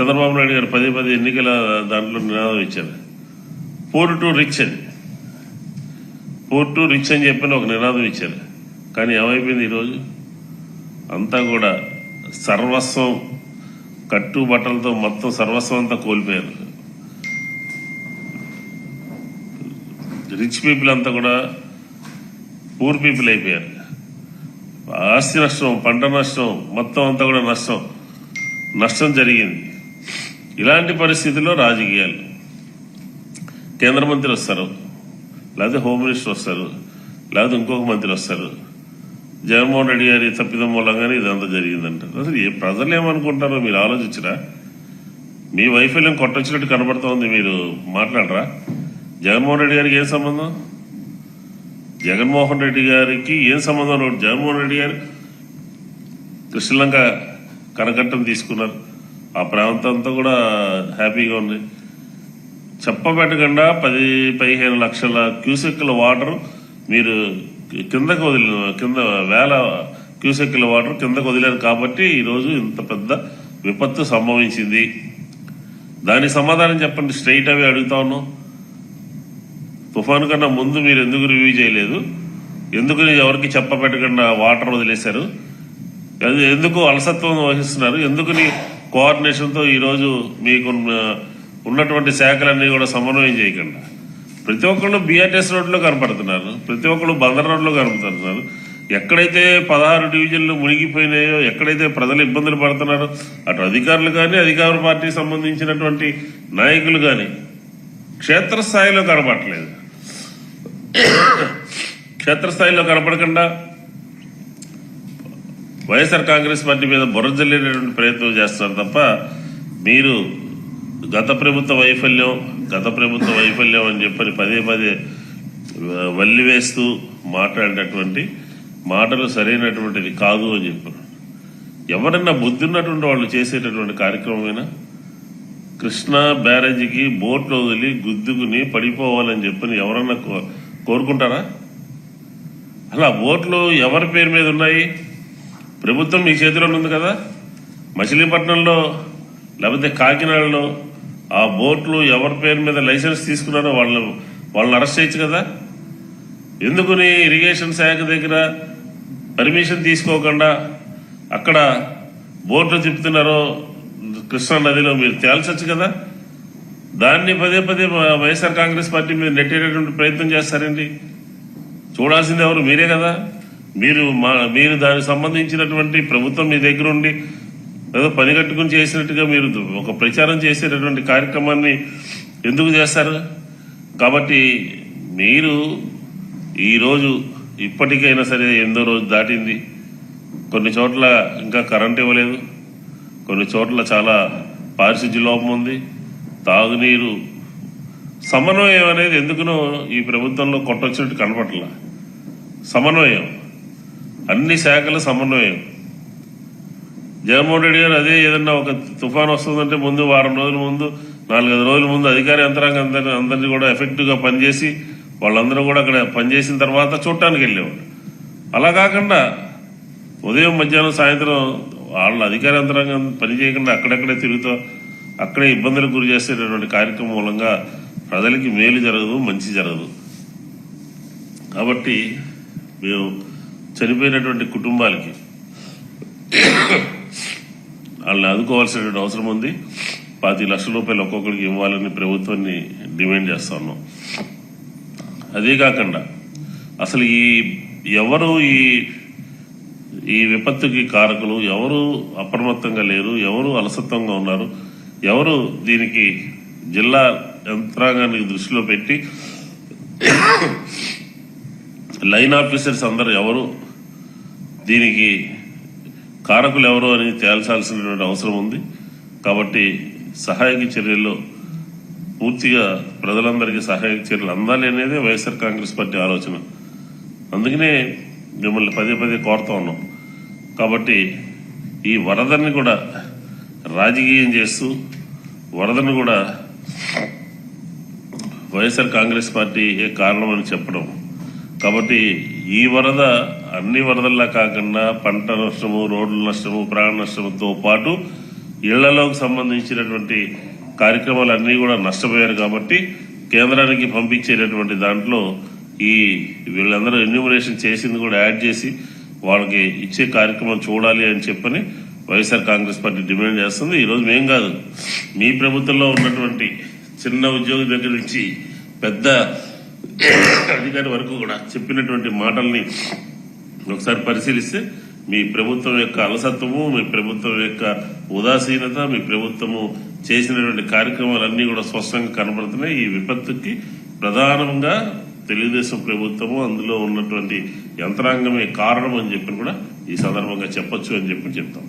చంద్రబాబు నాయుడు గారు పదే పదే ఎన్నికల దాంట్లో నినాదం ఇచ్చారు. పోర్ టు రిచ్ అని. పోర్ టు రిచ్ అని చెప్పిన ఒక నినాదం ఇచ్చారు. కానీ ఏమైపోయింది ఈరోజు? అంతా కూడా సర్వస్వం కట్టు బట్టలతో మొత్తం సర్వస్వం అంతా కోల్పోయారు. రిచ్ పీపుల్ అంతా కూడా పూర్ పీపుల్ అయిపోయారు. ఆస్తి నష్టం పంట నష్టం మొత్తం అంతా కూడా నష్టం. నష్టం జరిగింది. ఇలాంటి పరిస్థితుల్లో రాజకీయాలు. కేంద్ర మంత్రి వస్తారు. లేకపోతే హోమ్ మినిస్టర్ వస్తారు. లేకపోతే ఇంకొక మంత్రి వస్తారు. జగన్మోహన్ రెడ్డి గారి తప్పిదం మూలంగానే ఇదంతా జరిగిందంటారు అసలు ఏ ప్రజలు ఏమనుకుంటారో మీరు ఆలోచించరా? మీ వైఫల్యం కొట్టొచ్చినట్టు కనబడుతోంది మీరు మాట్లాడరా? జగన్మోహన్ రెడ్డి గారికి ఏం సంబంధం? జగన్మోహన్ రెడ్డి గారికి ఏం సంబంధం? జగన్మోహన్ రెడ్డి గారు కృష్ణలంక కనకట్టం తీసుకున్నారు. ఆ ప్రాంతం అంతా కూడా హ్యాపీగా ఉంది. చెప్పబెట్టకుండా పది పదిహేను లక్షల క్యూసెక్ల వాటర్ మీరు కిందకు వదిలిన కింద వేల క్యూసెక్ల వాటర్ కిందకు వదిలారు కాబట్టి ఈరోజు ఇంత పెద్ద విపత్తు సంభవించింది. దానికి సమాధానం చెప్పండి స్ట్రైట్ అవి అడుగుతా ఉన్నాం. తుఫాను కన్నా ముందు మీరు ఎందుకు రివ్యూ చేయలేదు? ఎందుకు ఎవరికి చెప్పబెట్టకుండా వాటర్ వదిలేశారు? అది ఎందుకు అలసత్వం వహిస్తున్నారు? ఎందుకు కోఆర్డినేషన్తో ఈరోజు మీకు ఉన్నటువంటి శాఖలన్నీ కూడా సమన్వయం చేయకుండా ప్రతి ఒక్కళ్ళు బీఆర్టీఎస్ రోడ్లో కనపడుతున్నారు ప్రతి ఒక్కళ్ళు బందర్ రోడ్లో కనపడుతున్నారు. ఎక్కడైతే పదహారు డివిజన్లు మునిగిపోయినాయో ఎక్కడైతే ప్రజలు ఇబ్బందులు పడుతున్నారో అటు అధికారులు కానీ అధికార పార్టీకి సంబంధించినటువంటి నాయకులు కానీ క్షేత్రస్థాయిలో కనపడట్లేదు. క్షేత్రస్థాయిలో కనపడకుండా వైఎస్ఆర్ కాంగ్రెస్ పార్టీ మీద బుర్ర జల్లేటటువంటి ప్రయత్నం చేస్తున్నారు తప్ప మీరు గత ప్రభుత్వ వైఫల్యం గత ప్రభుత్వ వైఫల్యం అని చెప్పని పదే పదే వల్లివేస్తూ మాట్లాడేటటువంటి మాట్లాడినటువంటి మాటలు సరైనటువంటిది కాదు అని చెప్పారు. ఎవరన్నా బుద్ధి ఉన్నటువంటి వాళ్ళు చేసేటటువంటి కార్యక్రమమైనా? కృష్ణా బ్యారేజీకి బోట్లు వదిలి గుద్దుకుని పడిపోవాలని చెప్పని ఎవరన్నా కో- కోరుకుంటారా? అలా బోట్లు ఎవరి పేరు మీద ఉన్నాయి? ప్రభుత్వం మీ చేతిలో ఉంది కదా? మచిలీపట్నంలో లేకపోతే కాకినాడలో ఆ బోట్లు ఎవరి పేరు మీద లైసెన్స్ తీసుకున్నారో వాళ్ళు వాళ్ళని అరెస్ట్ చేయొచ్చు కదా? ఎందుకుని ఇరిగేషన్ శాఖ దగ్గర పర్మిషన్ తీసుకోకుండా అక్కడ బోట్లు తిప్పుతున్నారో కృష్ణా నదిలో మీరు తేల్చొచ్చు కదా? దాన్ని పదే పదే వైఎస్ఆర్ కాంగ్రెస్ పార్టీ మీద నెట్టేటటువంటి ప్రయత్నం చేస్తారండి చూడాల్సింది ఎవరు? మీరే కదా? మీరు మా మీరు దానికి సంబంధించినటువంటి ప్రభుత్వం మీ దగ్గర ఉండి ఏదో పని కట్టుకుని చేసినట్టుగా మీరు ఒక ప్రచారం చేసేటటువంటి కార్యక్రమాన్ని ఎందుకు చేస్తారు? కాబట్టి మీరు ఈరోజు ఇప్పటికైనా సరే ఎందో రోజు దాటింది. కొన్ని చోట్ల ఇంకా కరెంట్ ఇవ్వలేదు. కొన్ని చోట్ల చాలా పారిశుద్ధ్య లోపం ఉంది. తాగునీరు సమన్వయం అనేది ఎందుకునో ఈ ప్రభుత్వంలో కొట్టొచ్చినట్టు కనపట్ల సమన్వయం. అన్ని శాఖల సమన్వయం. జగన్మోహన్ రెడ్డి గారు అదే ఏదన్నా ఒక తుఫాన్ వస్తుందంటే ముందు వారం రోజుల ముందు నాలుగైదు రోజుల ముందు అధికార యంత్రాంగం అందరినీ అందరినీ కూడా ఎఫెక్టివ్గా పనిచేసి వాళ్ళందరూ కూడా అక్కడ పనిచేసిన తర్వాత చూడటానికి వెళ్ళేవాళ్ళు. అలా కాకుండా ఉదయం మధ్యాహ్నం సాయంత్రం వాళ్ళ అధికార యంత్రాంగం పనిచేయకుండా అక్కడక్కడే తిరుగుతూ అక్కడే ఇబ్బందులకు గురి చేసేటటువంటి కార్యక్రమం మూలంగా ప్రజలకి మేలు జరగదు మంచి జరగదు. కాబట్టి మేము చనిపోయినటువంటి కుటుంబాలకి వాళ్ళని ఆదుకోవాల్సినటువంటి అవసరం ఉంది. పాతి లక్షల రూపాయలు ఒక్కొక్కరికి ఇవ్వాలని ప్రభుత్వాన్ని డిమాండ్ చేస్తా ఉన్నాం. అదే కాకుండా అసలు ఈ ఎవరు ఈ ఈ విపత్తుకి కారకులు ఎవరు అప్రమత్తంగా లేరు ఎవరు అలసత్వంగా ఉన్నారు ఎవరు దీనికి జిల్లా యంత్రాంగానికి దృష్టిలో పెట్టి లైన్ ఆఫీసర్స్ అందరు ఎవరు దీనికి కారకులు ఎవరు అని తేల్చాల్సినటువంటి అవసరం ఉంది. కాబట్టి సహాయక చర్యల్లో పూర్తిగా ప్రజలందరికీ సహాయక చర్యలు అందాలి అనేది వైఎస్ఆర్ కాంగ్రెస్ పార్టీ ఆలోచన. అందుకనే మిమ్మల్ని పదే పదే కోరుతా ఉన్నాం. కాబట్టి ఈ వరదని కూడా రాజకీయం చేస్తూ వరదను కూడా వైఎస్ఆర్ కాంగ్రెస్ పార్టీ ఏ కారణం అని చెప్పడం కాబట్టి ఈ వరద అన్ని వరదల్లా కాకుండా పంట నష్టము రోడ్ల నష్టము ప్రాణ నష్టముతో పాటు ఇళ్ళలోకి సంబంధించినటువంటి కార్యక్రమాలన్నీ కూడా నష్టపోయారు కాబట్టి కేంద్రానికి పంపించేటటువంటి దాంట్లో ఈ వీళ్ళందరూ ఎన్యూమరేషన్ చేసింది కూడా యాడ్ చేసి వాళ్ళకి ఇచ్చే కార్యక్రమం చూడాలి అని చెప్పని వైఎస్ఆర్ కాంగ్రెస్ పార్టీ డిమాండ్ చేస్తుంది. ఈరోజు మేం కాదు. మీ ప్రభుత్వంలో ఉన్నటువంటి చిన్న ఉద్యోగి దగ్గర నుంచి పెద్ద అధికారి వరకు కూడా చెప్పినటువంటి మాటల్ని ఒకసారి పరిశీలిస్తే మీ ప్రభుత్వం యొక్క అలసత్వము మీ ప్రభుత్వం యొక్క ఉదాసీనత మీ ప్రభుత్వము చేసినటువంటి కార్యక్రమాలన్నీ కూడా స్పష్టంగా కనబడుతున్నాయి. ఈ విపత్తుకి ప్రధానంగా తెలుగుదేశం ప్రభుత్వము అందులో ఉన్నటువంటి యంత్రాంగమే కారణం అని చెప్పి కూడా ఈ సందర్భంగా చెప్పొచ్చు అని చెప్పి చెప్తాం.